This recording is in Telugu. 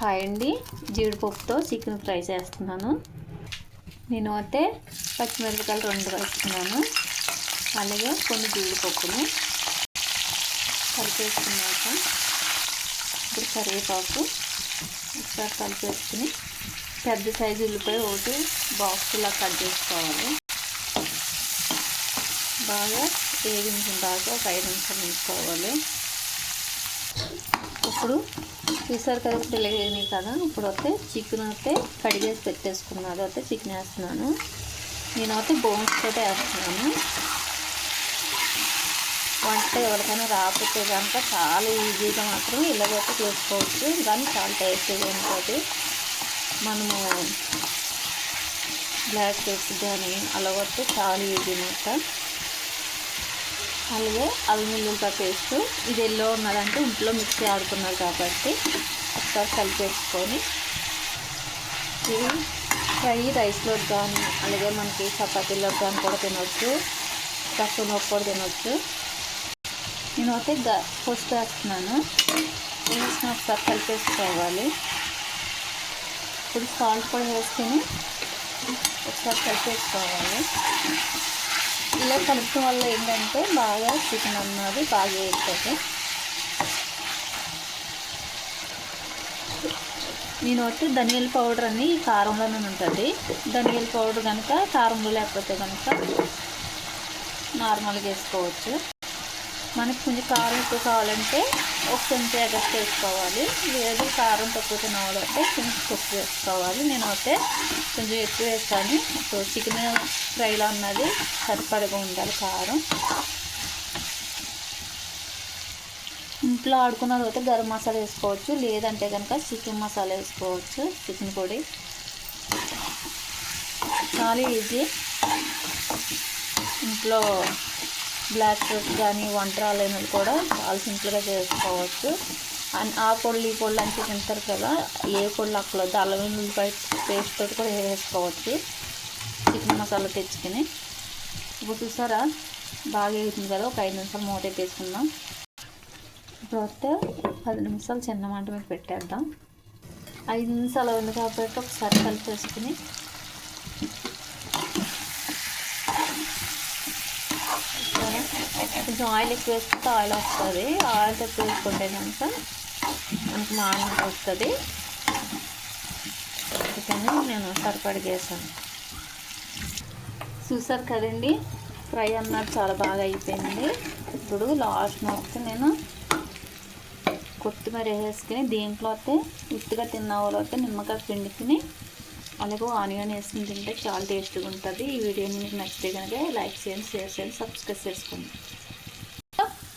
హాయ్ అండి. జీడిపప్పుతో చికెన్ ఫ్రై చేస్తున్నాను. నేను అయితే పచ్చిమిరపకాయలు రెండు వేస్తున్నాను. అలాగే కొన్ని జీడిపప్పును కలిపేసుకున్నాక ఇప్పుడు కరివేపాకు ఒకసారి కలిపేసుకుని పెద్ద సైజు ఉల్లిపాయ ఒకటి బాక్స్లా కట్ చేసుకోవాలి. బాగా వేగించిన దాకా ఒక ఐదు నిమిషాలు ఉంచుకోవాలి. ఇప్పుడు చూసారు కదా ఇప్పుడు కదా. ఇప్పుడు అయితే చికెన్ అయితే కడిగేసి పెట్టేసుకున్నాను. అయితే చికెన్ వేస్తున్నాను. నేను అయితే బోన్స్ తోటే వేస్తున్నాను. వంట ఎవరికైనా రాకపోతే కనుక చాలా ఈజీగా మాత్రం ఇలాగైతే చేసుకోవచ్చు. కానీ చాలా టేస్టీగా ఉంటుంది. మనము బ్లాక్ పెప్స్ కానీ అలాగొస్తే చాలా ఈజీ అనమాట అలాగే అల్లం మిల్లుగా పేస్ట్ ఇది ఎల్లో ఉన్నదంటే ఇంట్లో మిక్సీ ఆడుకున్నారు కాబట్టి ఒకసారి కలిపేసుకొని ఇది ఫ్రై రైస్లో కానీ అలాగే మనకి చపాతీలో కానీ కూడా తినవచ్చు రసంలో కూడా తినవచ్చు నేను అయితే గ పసుపు వేస్తున్నాను వేసిన ఒకసారి కలిపేసుకోవాలి. ఇప్పుడు సాల్ట్ కూడా వేసుకొని ఒకసారి కలిపేసుకోవాలి. ఇలా కలపడం వల్ల ఏంటంటే బాగా చికెన్ అన్నది బాగా వేస్తుంది నేను వచ్చి ధనియాల పౌడర్ అని కారంలోనే ఉంటుంది. ధనియాల పౌడర్ కనుక కారంలో లేకపోతే కనుక నార్మల్గా వేసుకోవచ్చు. మనకి కొంచెం కారం ఎక్కువ కావాలంటే ఒక చెంచా అడ్జస్ట్ వేసుకోవాలి. లేదు కారం తక్కువ తినవాలంటే కొంచెం తక్కువ వేసుకోవాలి. నేను అయితే కొంచెం ఎక్కువ వేస్తాను. ఇప్పుడు చికెన్ ఫ్రైలో అన్నది సరిపడగా ఉండాలి కారం. ఇంట్లో ఆడుకున్న అయితే గరం మసాలా వేసుకోవచ్చు. లేదంటే కనుక చికెన్ మసాలా వేసుకోవచ్చు. చికెన్ పొడి. చాలా ఈజీ. ఇంట్లో బ్లాక్ పెప్పర్ కానీ వంట రాలేనది కూడా చాలా సింపుల్గా చేసుకోవచ్చు. అండ్ ఆ పొళ్ళు ఈ పొళ్ళు అంటే తింటారు కదా ఏ పొళ్ళు అక్కడ అల్లం ఉల్లిపాయ పేస్ట్ తోటి కూడా వేసుకోవచ్చు. చికెన్ మసాలా తెచ్చుకుని. ఇప్పుడు చూసారా? బాగా అవుతుంది కదా ఒక ఐదు నిమిషాలు మూత వేసుకుందాం ఇప్పుడు వస్తే పది నిమిషాలు చిన్న మంట మీద పెట్టేద్దాం. ఐదు నిమిషాలు ఉంది కాబట్టి ఒకసారి కలిపేసుకుని కొంచెం ఆయిల్ ఎక్కువ వేసుకుంటే ఆయిల్ వస్తుంది. ఆయిల్ తక్కువ వేసుకుంటే కనుక మనకు మానం వస్తుంది. అందుకని నేను సరిపడిగా వేసాను చూసారు కదండి ఫ్రై అన్నది చాలా బాగా అయిపోయింది. ఇప్పుడు లాస్ట్ మొత్తం నేను కొత్తిమీర వేసుకుని దీంట్లో అయితే ఉత్తిగా తిన్న అయితే నిమ్మకాయ పిండుకుని అలాగే ఆనియన్ వేసుకుని తింటే చాలా టేస్ట్గా ఉంటుంది. ఈ వీడియో మీకు నచ్చితే కనుక లైక్ చేయండి షేర్ చేయండి సబ్స్క్రైబ్ చేసుకోండి.